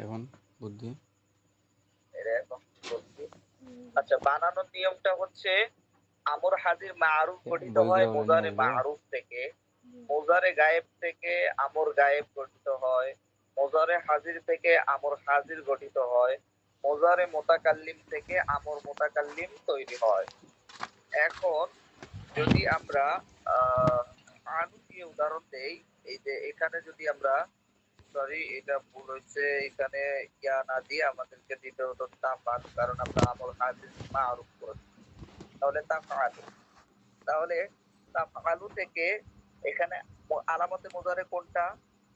এখন বুদ্ধি? এটা এখন বলছি। আচ্ছা বানানোর নিয়মটা হচ্ছে আমর হাজির মারুফ গঠিত হয় মোজারে মারুফ থেকে। মোজারে গায়েব থেকে আমর গায়েব গঠিত হয়। মোজারে হাজির থেকে আমর হাজির গঠিত হয়। মোজারে মোতাকাল্লিম থেকে আমর মোতাকাল্লিম তৈরি হয়। এখন যদি আমরা আহ আনু দিয়ে উদাহরণ দেই? এই যে এখানে যদি আমরা সরি এটা ভুল হয়েছে। এখানে ইয়া না দিয়ে আমাদেরকে দিতে হতো তাফাল কারণ আমরা আমল হাজির মারুফ করেছি। তাহলে তাফালু তাহলে তাফালু থেকে এখানে আলামতে মোজারে কোনটা?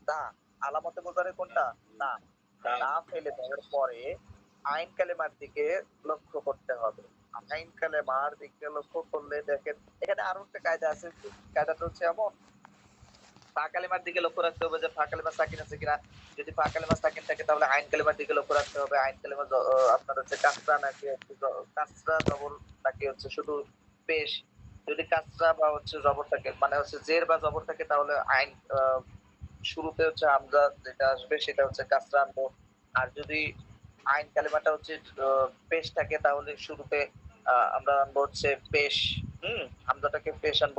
তা আলামতে মোজারে কোনটা? না। না। ফেলে দেওয়ার পরে আইন কালেমার দিকে লক্ষ্য করতে হবে। আইন কালেমার দিকে লক্ষ্য করলে দেখেন এখানে আরও একটা কায়দা আছে কায়দাটা হচ্ছে এমন ফা কালেমার দিকে লক্ষ্য রাখতে হবে যে ফা কালেমা সাকিন আছে কিনা। যদি ফা কালেমা সাকিন থাকে, তাহলে আইন কালেমার দিকে লক্ষ্য রাখতে হবে। আইন কালেমা আপনার হচ্ছে কাঁচরা নাকি কাঁচরা জবর নাকি হচ্ছে শুধু পেশ যদি কাঁচরা বা হচ্ছে জবর থাকে মানে হচ্ছে জের বা জবর থাকে, তাহলে আইন শুরুতে হচ্ছে হামজা যেটা আসবে সেটা হচ্ছে কাঁচরা আনব। আর যদি আইন কালিমাটা হচ্ছে পেশ থাকে, তাহলে শুরুতে আমরা আনব হচ্ছে পেশ হুম হামজাটাকে পেশ আনব।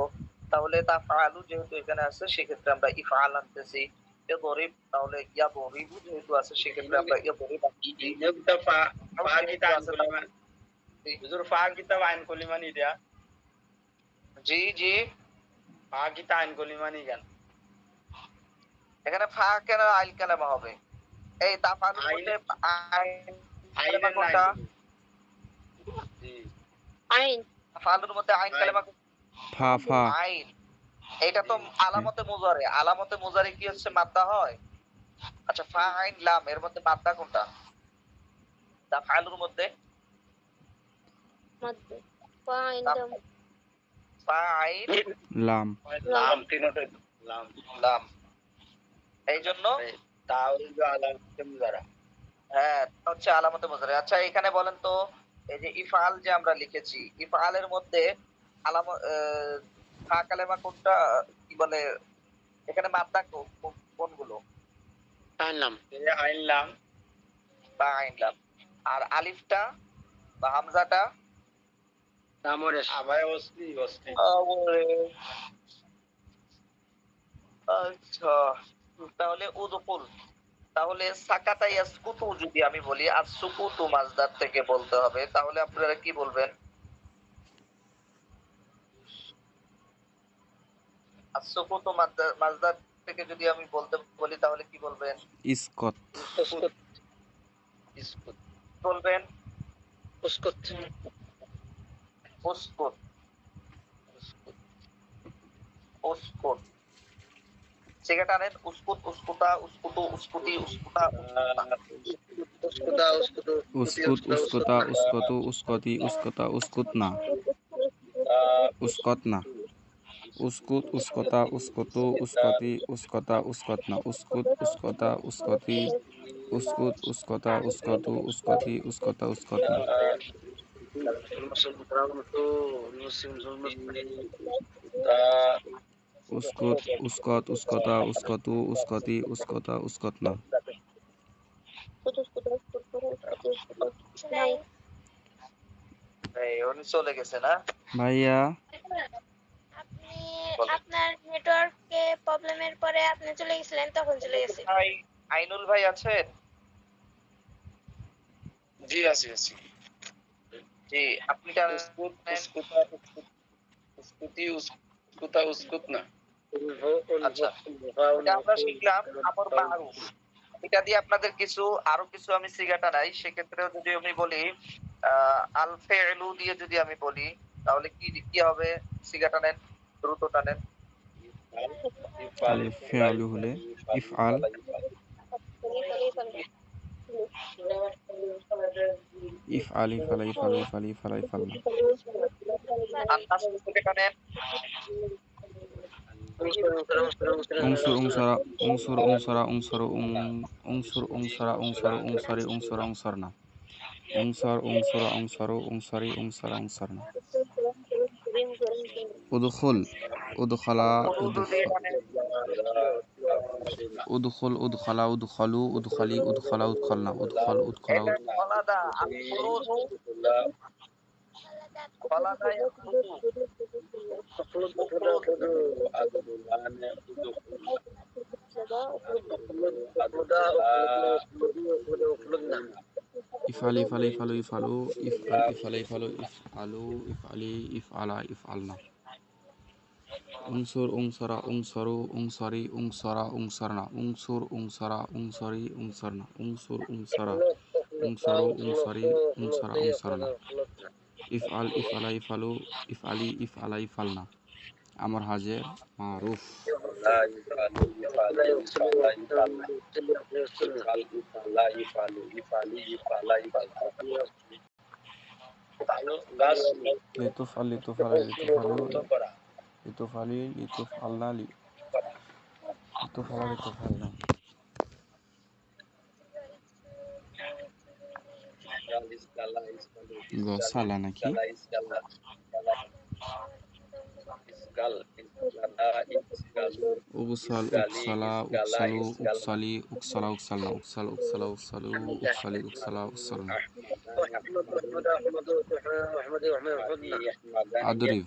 তাহলে তা ফালু যেহেতু এখানে আছে সেক্ষেত্রে আমরা ইফআল আনতেছি। তাহলে যেহেতু আছে সেক্ষেত্রে আমরা ইয়া আইন হুজুর ফা কিতা আইন কলিমা দিয়া? জি জি। ফা আইন এখানে ফা কেন আইল কালেমা হবে? এই আইন- আইন কোনটা? জি আইন। ফালুর মধ্যে আইন। কালেমা ফা ফা। আইন এটা তো আলামতে মুজারে। আলামতে মুজারে কি হচ্ছে? মাদ্দা হয়? আচ্ছা ফা আইন লাম এর মধ্যে মাদ্দা কোনটা? মধ্যে? মধ্যে আইন দাম ফা আইন লাম। লাম। তিনটা লাম। লাম। এই জন্য? তাউল আলাম মুজারা। হ্যাঁ হচ্ছে আলামতে মুজারে। আচ্ছা এখানে বলেন তো এই যে ইফআল যে আমরা লিখেছি ইফআলের মধ্যে আলাম ফা কালেমা কোনটা কি বলে এখানে মাদ্দা কোনগুলো? আনলাম আইন লাম বা আইন লাম আর আলিফটা বা হামজাটা? আচ্ছা তাহলে উদকুল তাহলে সাকাতা ইয়াসকুতু যদি আমি বলি আর সুকুতু মাজদার থেকে বলতে হবে তাহলে আপনারা কি বলবেন? আর সুকুতু মাদ্দা- মাজদার থেকে যদি আমি বলতে বলি তাহলে কি বলবেন? ইসকত। ইসকুত। বলবেন? উস্কুত। উসকুত। উসকুত। সিগারেট আনেন উসকুত উসকুতা উসকুতু উসকুতি উসকুতা উসকুতা উসকুতু উস্কুত উস্কতা উস্কতু উস্কতি। উস্কতা উস্কুত না উস্কত না উস্কুত উস্কতা উস্কতু উস্কতি উস্কতা উস্কত না উস্কুত উস্কতা উস্কতি উস্কুত উস্কতা উস্কতু উস্কতি উস্কতা উস্কত না উস্কুত উস্কত উস্কতা উস্কতু উস্কতি উস্কতা উস্কত না উস্কুত উস্কুত উস্কুত উস্কুত নাই এই উনি চলে গেছে না ভাইয়া আপনি আপনার নেটওয়ার্কে প্রবলেমের পরে আপনি চলে গেছিলেন তখন চলে গেছে। ভাই আইনুল ভাই আছেন? জি আছি আছি। জি আপনি কি? উসকুত উসকুতা উসকুতি উসকুতা না। আচ্ছা। এটা আমরা শিখলাম আমর মারুফ এটা দিয়ে আপনাদের কিছু আরও কিছু আমি সিগাটা নাই সেক্ষেত্রে যদি আমি বলি আহ, আল ফেলু দিয়ে যদি আমি বলি তাহলে কি কি হবে? সিগাটা নেন। দ্রুত টানেন আল ফেআলু হলে ইফআল। ইফআল ইফআল ইফআল ইফআল ইফআল ইফআল। না আন্নাস থেকে টানেন উংসুর উংসরা উংসুর উংসরা উংসর উং উংসুর উংসরা উংসর উংসরি উংসরা উংসর না ادخل ادخل ادخل ادخل ادخل ادخل ادخل ادخل ادخل ادخل افعلي افعلي افعلي افعلي افعلي افعلي افعلي افعلي افعلا افعلنا उनसुर उंसरा उंसरो उंसरी उंसरा उंसरना उंसुर उंसरा उंसरी उंसरना उंसुर उंसरा उंसरो उंसरी उंसरा उंसरना इफ़ाल इफ़ाला इफ़ालो इफ़ाली इफ़ाला इफ़ालना अमर हाजिर मारूफ لتفعل لتفعل لتفعل itu falil itu falali itu falal itu falal Gosala naki. Uksal, uksala, uksalu, uksali, uksala, uksalna uksal, uksala, uksalu, uksali, uksala, uksalna Adrif.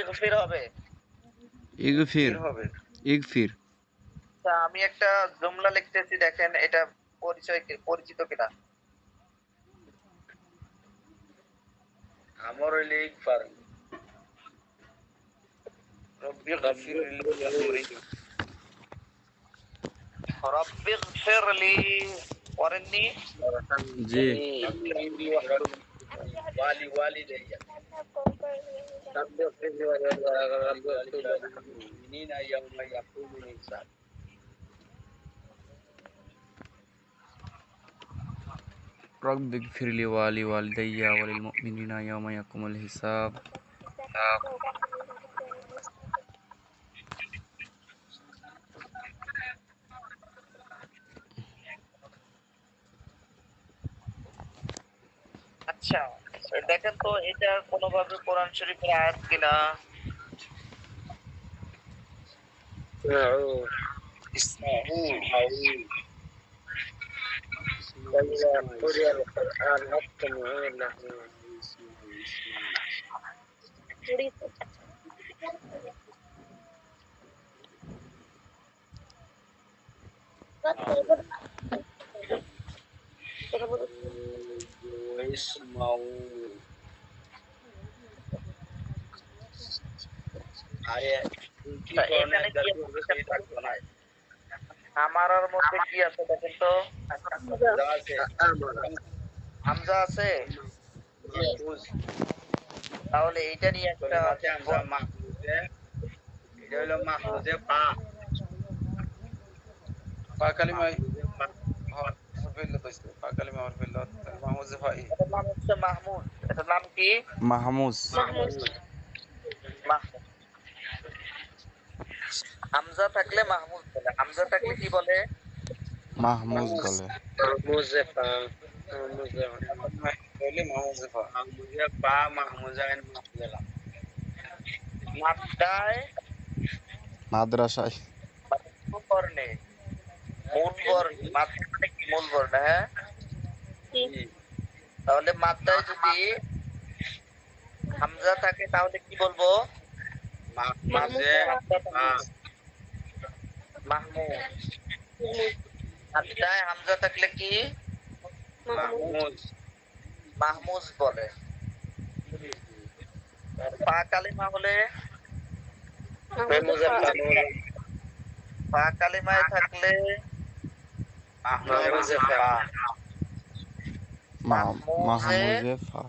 ইগফির হবে ইগফির হবে। ইগফির। আমি একটা জুমলা লিখতেছি দেখেন এটা পরিচয় পরিচিত কিনা? আমার হইলে ইকফার রব্বি গফির লিল রব্বি গফির লি করেননি। رب اغفر لي رب اغفر لي وللمؤمنين يوم يقوم الحساب দেখেন তো এটা কোনোভাবে কোরআন শরীফের আয়াত কিনা? ইসমাউ আউ ইসমাউ আরে কি তা কোরআনে এখানে কি দরকার হবে সেই থাকতো না আমার আর মধ্যে কি আছে দেখেন তো? যা আছে। হামজা আছে? তাহলে এইটা নিয়ে একটা এটা হলো মাহফুজে পা। পা। মাহমুদ এটার নাম হচ্ছে মাহমুদ। এটার নাম কি? মাহমুজ মাহমুদ। হামজা থাকলে মাহমুদ বলে। হামজা থাকলে কি বলে? বলে। বলে মাহমুদ মাদ্রাসায় বর্ণে মূল বর্ণ মাদ্দা মানে কি মূল বর্ণ হ্যাঁ তাহলে মাদ্দায় যদি হামজা থাকে তাহলে কি বলব? মাহমুদ। মাদ্দায় হামজা থাকলে কি? মাহমুজ মাহমুজ বলে। পা কালিমা হলে? পা। কালিমায় থাকলে? মাহমুজে পা। মাহমুজে ফা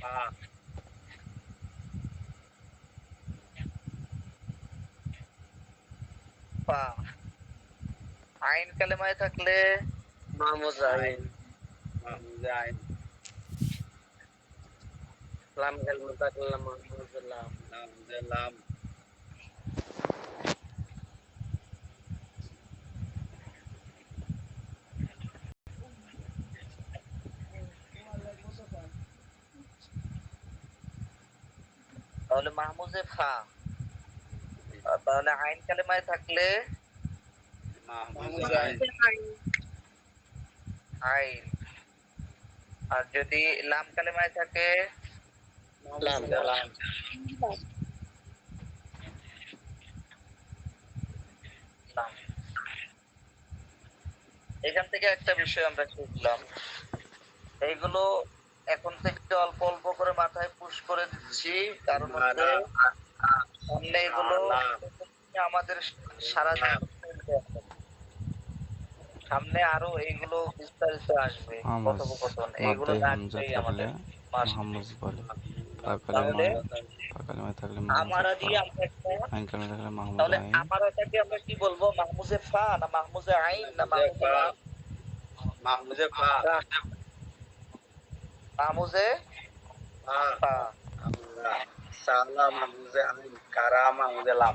পা। ফা আইন কালেমায় থাকলে মাহমুদ আইন মাহমুজে আইন। লাম কালিমা থাকলে মাহমুদ লাম। মাহমুজে লাম। তাহলে মাহমুজে ফা তাহলে আইন কালেমায় থাকলে মাহমুজে আইন আর যদি লাম কালেমায় থাকে লাম লাম লাম এখান থেকে একটা বিষয় আমরা শিখলাম। এইগুলো এখন থেকে অল্প অল্প করে মাথায় পুশ করে দিচ্ছি কারণ হচ্ছে সামনে এগুলো আমাদের সারা। সামনে আরও এইগুলো বিস্তারিত আসবে কথোপকথন। এইগুলো থাকলে আমাদের আমারা কি বলব? মাহমুজে ফা না মাহমুজে আইন না মাহমুজে ফা মাহমুজে ফা ফা সালা মাহমুজে আইন কারা মাহমুজে লাম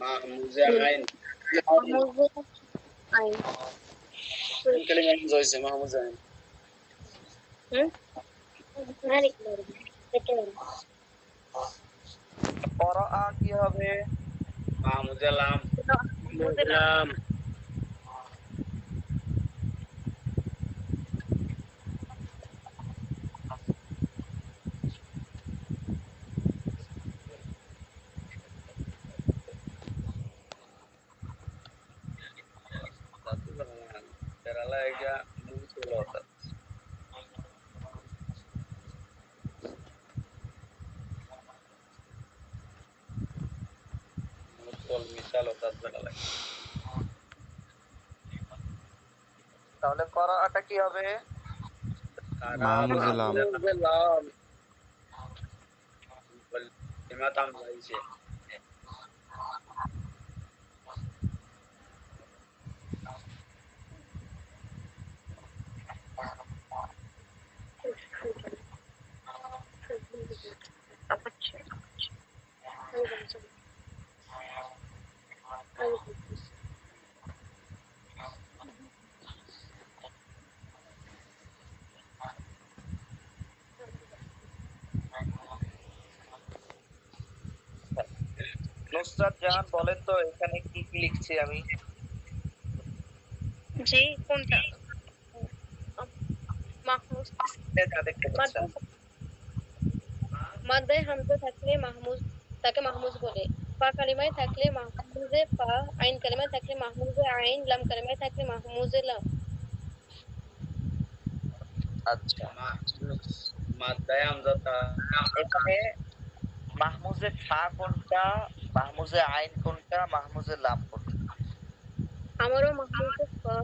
মাহমুজে আইন কালিমা ইউজ হয়েছে মাহমুজে আইন করা কি হবে মাহমুজে লাম লাম Kerala ya muncul otak. Muncul misal otak berala. তাহলে করাটা কি হবে মাহমুজে লাম মাহমুদ লাম নুসরাত জাহান বলেন তো এখানে কি কি লিখছি আমি? জি কোনটা? মাহমুদ। এ যা দেখতে পাচ্ছেন। মাদ্দায় হামজা থাকলে মাহমুদ তাকে মাহমুজ বলে। ফা কালিমায় থাকলে মাহমুজে ফা আইন কালিমায় থাকলে মাহমুজে আইন লাম কালিমায় থাকলে মাহমুজে লাম। আচ্ছা। Madai amzata. এখানে মাহমুজে ফা কোনটা? মাহমুজে আইন কোনটা মাহমুজে লাম কোনটা আমারও মাহমুজে ফা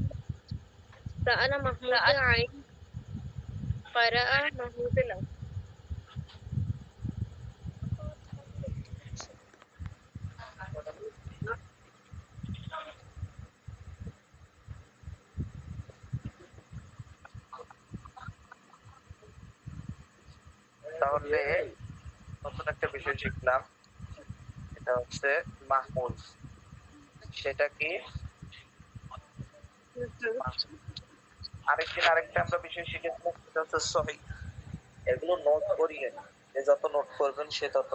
রাআনা মাহমুজে আইন قرأ মাহমুজে লাম তাহলে নতুন একটা বিষয় শিখলাম এটা হচ্ছে মাহমুজ সেটা কি? আরেকদিন আরেকটা আমরা বিষয় শিখেছিলাম সেটা হচ্ছে সহি। এগুলো নোট করিয়ে যে যত নোট করবেন সে তত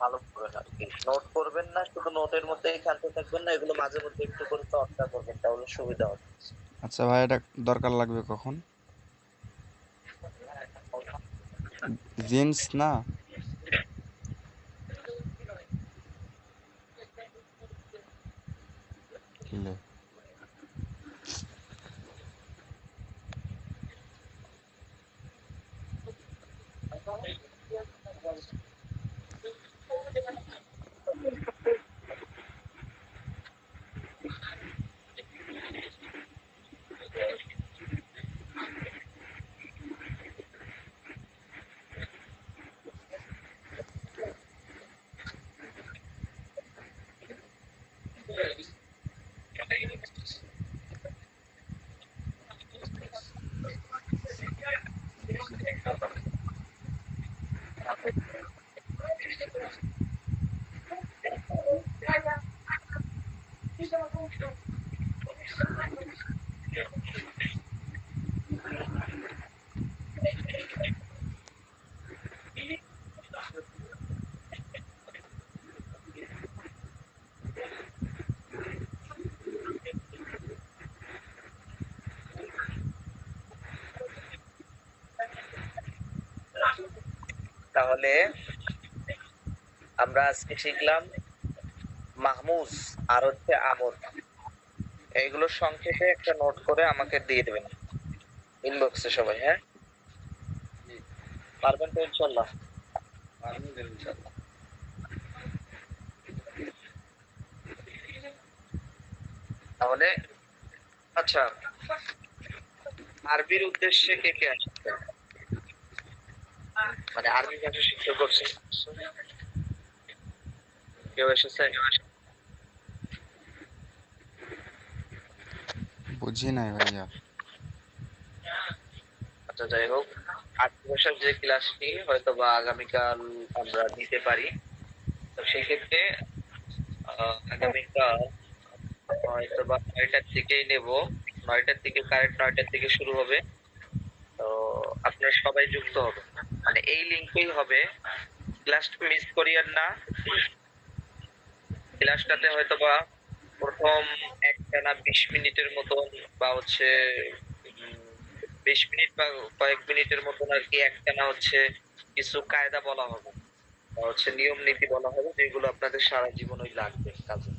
ভালো করবেন আর কি। নোট করবেন না শুধু নোটের মধ্যেই খেলতে থাকবেন না এগুলো মাঝে মধ্যে একটু করে চর্চা করবেন তাহলে সুবিধা হবে। আচ্ছা ভাই এটা দরকার লাগবে কখন? জিন্স না? লে তাহলে আমরা আজকে শিখলাম মাহমুজ আর হচ্ছে আমর। এইগুলো সংক্ষেপে একটা নোট করে আমাকে দিয়ে দেবেন। ইনবক্সে সবাই হ্যাঁ? পারবেন তো ইনশাল্লাহ তাহলে আচ্ছা আরবির উদ্দেশ্যে কে কে আসছে মানে আরবি ভাষা শিখতে করছে কেউ এসেছে? বুঝি নাই ভাইয়া। আচ্ছা যাই হোক। যে ক্লাসটি হয়তো বা আগামীকাল আমরা পারি। তো সেই ক্ষেত্রে আগামীকাল হয়তো বা নয়টার দিকেই নেব। নয়টার দিকে কারেক্ট নয়টার দিকে শুরু হবে। তো আপনারা সবাই যুক্ত হবে। মানে এই লিঙ্কেই হবে। ক্লাসটা মিস করিয়েন না। ক্লাসটাতে হয়তো বা প্রথম একটা না বিশ মিনিটের মতন বা হচ্ছে বিশ মিনিট বা কয়েক মিনিটের মতন আর কি একটা না হচ্ছে কিছু কায়দা বলা হবে হচ্ছে নিয়ম নীতি বলা হবে যেগুলো আপনাদের সারা জীবনই লাগবে কাজে।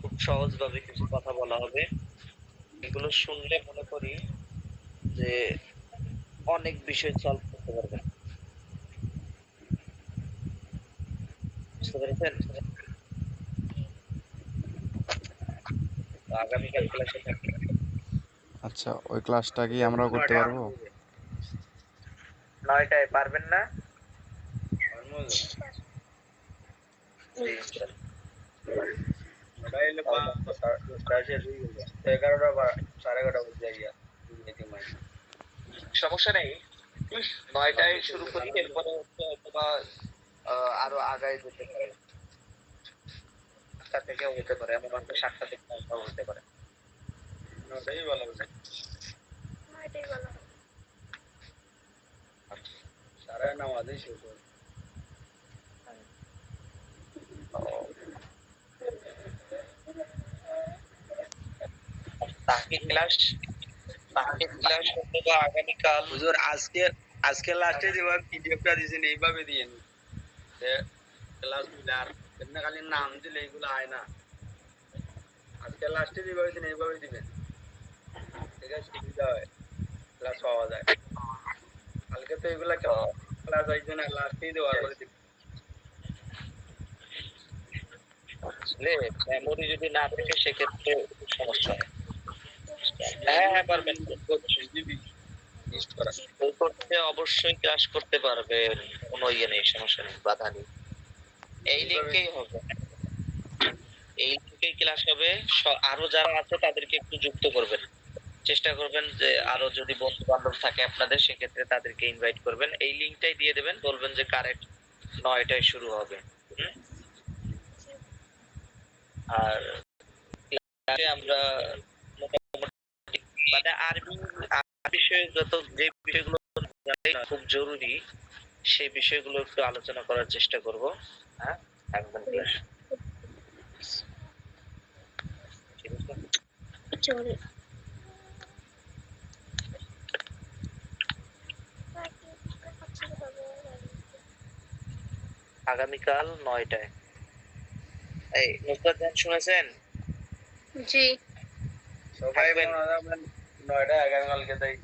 খুব সহজ ভাবে কিছু কথা বলা হবে। এগুলো শুনলে মনে করি যে অনেক বিষয় সলভ করতে পারবেন। বুঝতে পেরেছেন? তো আগামীকাল ক্লাসে থাকবেন আচ্ছা ওই ক্লাসটা কি আমরাও করতে পারব? নয়টায় পারবেন না? বা এগারোটা বা সাড়ে এগারোটা বুঝে গিয়া সমস্যা নেই। নয়টায় শুরু করি এরপরে হচ্ছে হয়তোবা আহ, আরও আগায় যেতে পারে। সাতটা থেকেও হতে পারে এমন হয়তো সাতটা থেকে নয়টাও হতে পারে। ওটাই ভালো হবে। সাড়ে নামাজই শেষ হবে। বাকি ক্লাস বাকি ক্লাস হয়তো বা আগামীকাল। হুজুর আজকে আজকে লাস্টে যেভাবে পিডিএফটা দিয়েছেন এইভাবে দিয়ে নিন ক্লাস মিলার এমনি খালি নাম দিলে এগুলো হয় না। আজকে লাস্টে যেভাবে দিন এইভাবে দিবেন। ঠিক আছে সুবিধা হয়। ক্লাস পাওয়া যায় কালকে তো এগুলা ক্লাস হয়েছে না লাস্টেই দেওয়ার করে মেমোরি যদি না থাকে সেক্ষেত্রে সমস্যা হয়। হ্যাঁ হ্যাঁ পারবেন। করতে অবশ্যই ক্লাস করতে পারবে কোনো ইয়ে নেই সমস্যা নেই বাধা নেই। এই লিঙ্কেই হবে। এই লিঙ্কেই ক্লাস হবে। আরও যারা আছে তাদেরকে একটু যুক্ত করবেন। চেষ্টা করবেন যে আরও যদি বন্ধু বান্ধব থাকে আপনাদের সেক্ষেত্রে তাদেরকে ইনভাইট করবেন। এই লিঙ্কটাই দিয়ে দেবেন বলবেন যে কারেক্ট নয়টায় শুরু হবে। আর আমরা মোটামুটি মানে আরবি বিষয়ে যত যে বিষয়গুলো খুব জরুরি। সেই বিষয়গুলো একটু আলোচনা করার চেষ্টা করব। হ্যাঁ? একদম ক্লাস ঠিক আছে আগামীকাল নয়টায়। এই নুসরাত জান শুনেছেন? জি। সবাই থাকবেন। মনে হয় আমরা নয়টা আগামীকালকে তাই।